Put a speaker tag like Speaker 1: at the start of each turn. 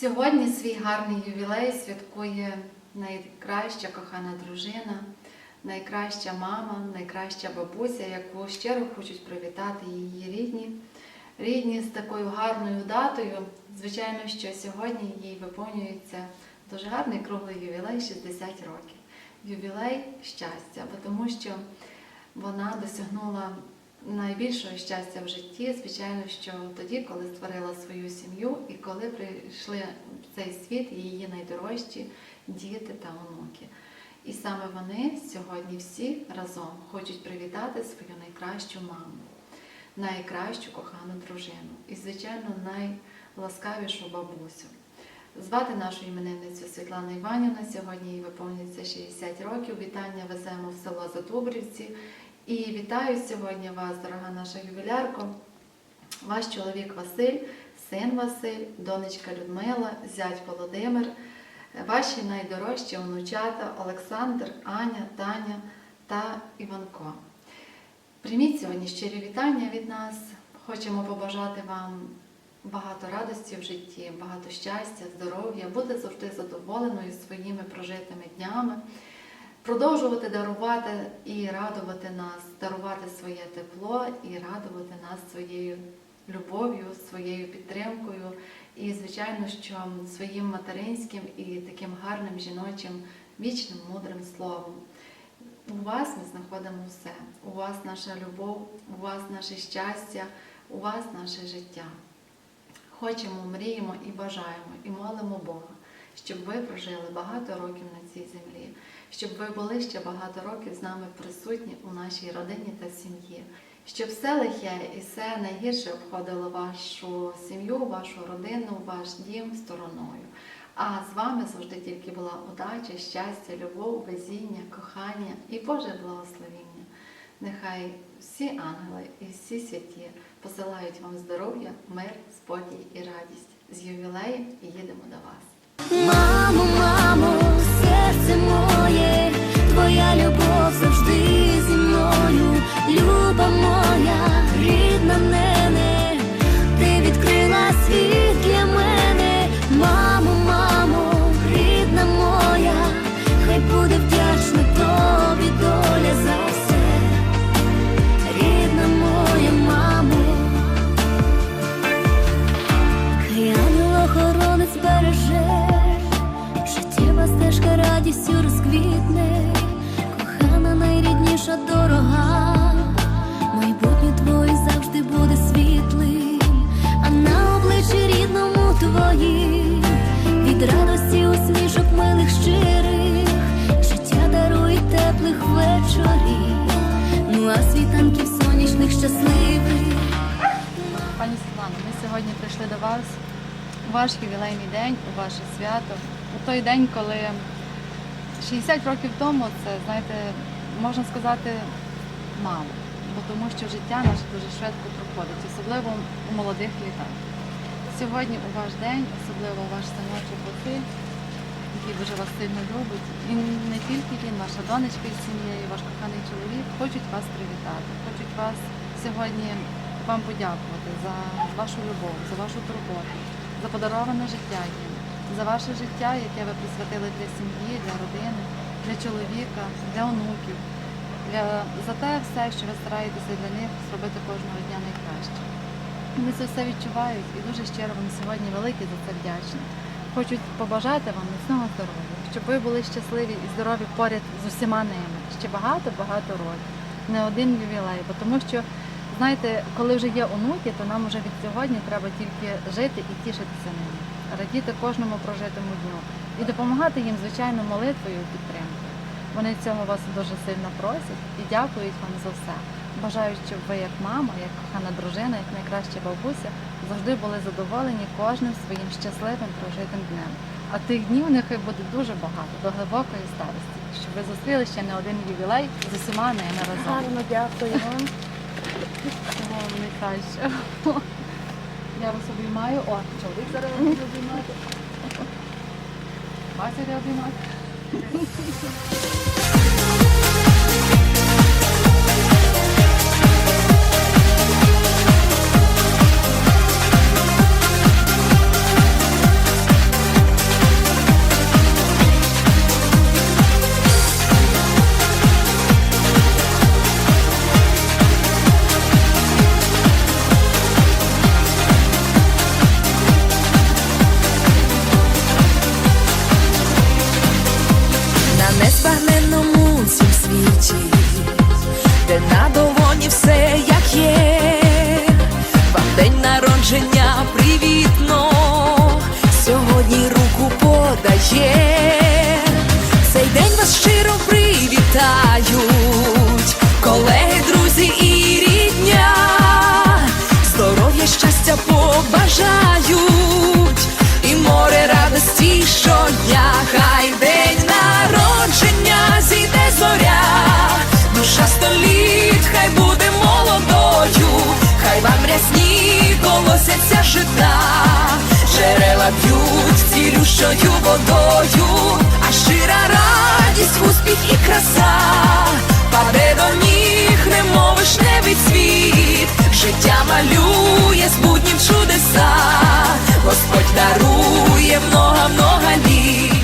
Speaker 1: Сьогодні свій гарний ювілей святкує найкраща кохана дружина, найкраща мама, найкраща бабуся, яку щиро хочуть привітати її рідні. Рідні з такою гарною датою. Звичайно, що сьогодні їй виповнюється дуже гарний круглий ювілей 60 років. Ювілей щастя, тому що вона досягнула найбільшого щастя в житті, звичайно, що тоді, коли створила свою сім'ю і коли прийшли в цей світ її найдорожчі діти та онуки. І саме вони сьогодні всі разом хочуть привітати свою найкращу маму, найкращу кохану дружину і, звичайно, найласкавішу бабусю. Звати нашу іменинницю Світлана Іванівна. Сьогодні їй виповнюється 60 років. Вітання веземо в село Задубрівці. І вітаю сьогодні вас, дорога наша ювілярко, ваш чоловік Василь, син Василь, донечка Людмила, зять Володимир, ваші найдорожчі онучата Олександр, Аня, Таня та Іванко. Прийміть сьогодні щирі вітання від нас. Хочемо побажати вам багато радості в житті, багато щастя, здоров'я, бути завжди задоволеною своїми прожитими днями продовжувати дарувати і радувати нас, дарувати своє тепло і радувати нас своєю любов'ю, своєю підтримкою і, звичайно, що своїм материнським і таким гарним жіночим вічним мудрим словом. У вас ми знаходимо все. У вас наша любов, у вас наше щастя, у вас наше життя. Хочемо, мріємо і бажаємо, і молимо Бога, щоб ви прожили багато років на цій землі, щоб ви були ще багато років з нами присутні у нашій родині та сім'ї, щоб все лихе і все найгірше обходило вашу сім'ю, вашу родину, ваш дім стороною. А з вами завжди тільки була удача, щастя, любов, везіння, кохання і Боже благословіння. Нехай всі ангели і всі святі посилають вам здоров'я, мир, спокій і радість. З ювілеєм і їдемо до вас.
Speaker 2: Твоя любов завжди зі мною, люба моя, рідна нене, ти відкрила світ для мене, мамо, мамо, рідна моя, хай буде вдячна радості усмішок милих щирих, життя дарує теплих вечорів, ну а світанків сонячних щасливих.
Speaker 1: Пані Світлано, ми сьогодні прийшли до вас у ваш ювілейний день, у ваше свято, у той день, коли 60 років тому це, знаєте, можна сказати, мало. Бо тому що життя наше дуже швидко проходить, особливо у молодих літах. Сьогодні у ваш день, особливо ваш синочок Василь, який дуже вас сильно любить. І не тільки він, ваша донечка із сім'єю, ваш коханий чоловік, хочуть вас привітати, хочуть вас сьогодні вам подякувати за вашу любов, за вашу турботу, за подароване життя їм, за ваше життя, яке ви присвятили для сім'ї, для родини, для чоловіка, для онуків, для, за те все, що ви стараєтеся для них зробити кожного дня найкраще. Вони це все відчувають і дуже щиро вам сьогодні великі за це вдячні. Хочуть побажати вам міцного здоров'я, щоб ви були щасливі і здорові поряд з усіма ними. Ще багато-багато років, не один ювілей, бо тому що знаєте, коли вже є онуки, то нам вже від сьогодні треба тільки жити і тішитися ними, радіти кожному прожитому дню і допомагати їм, звичайно, молитвою і підтримкою. Вони цього вас дуже сильно просять і дякують вам за все. Бажаю, щоб ви як мама, як кохана дружина, як найкраща бабуся завжди були задоволені кожним своїм щасливим прожитим днем. А тих днів нехай буде дуже багато до глибокої старості, щоб ви зустріли ще не один ювілей з усіма ними разом.
Speaker 3: Гарно дякую вам.
Speaker 1: Найкращого. Я вас обіймаю. О, чоловік зараз буде обіймати. Вася обіймати.
Speaker 3: жита, джерела б'ють цілющою водою, а щира радість, успіх і краса, паде до ніг, немов вишневий світ, життя малює з буднів чудеса, Господь дарує много-много літ.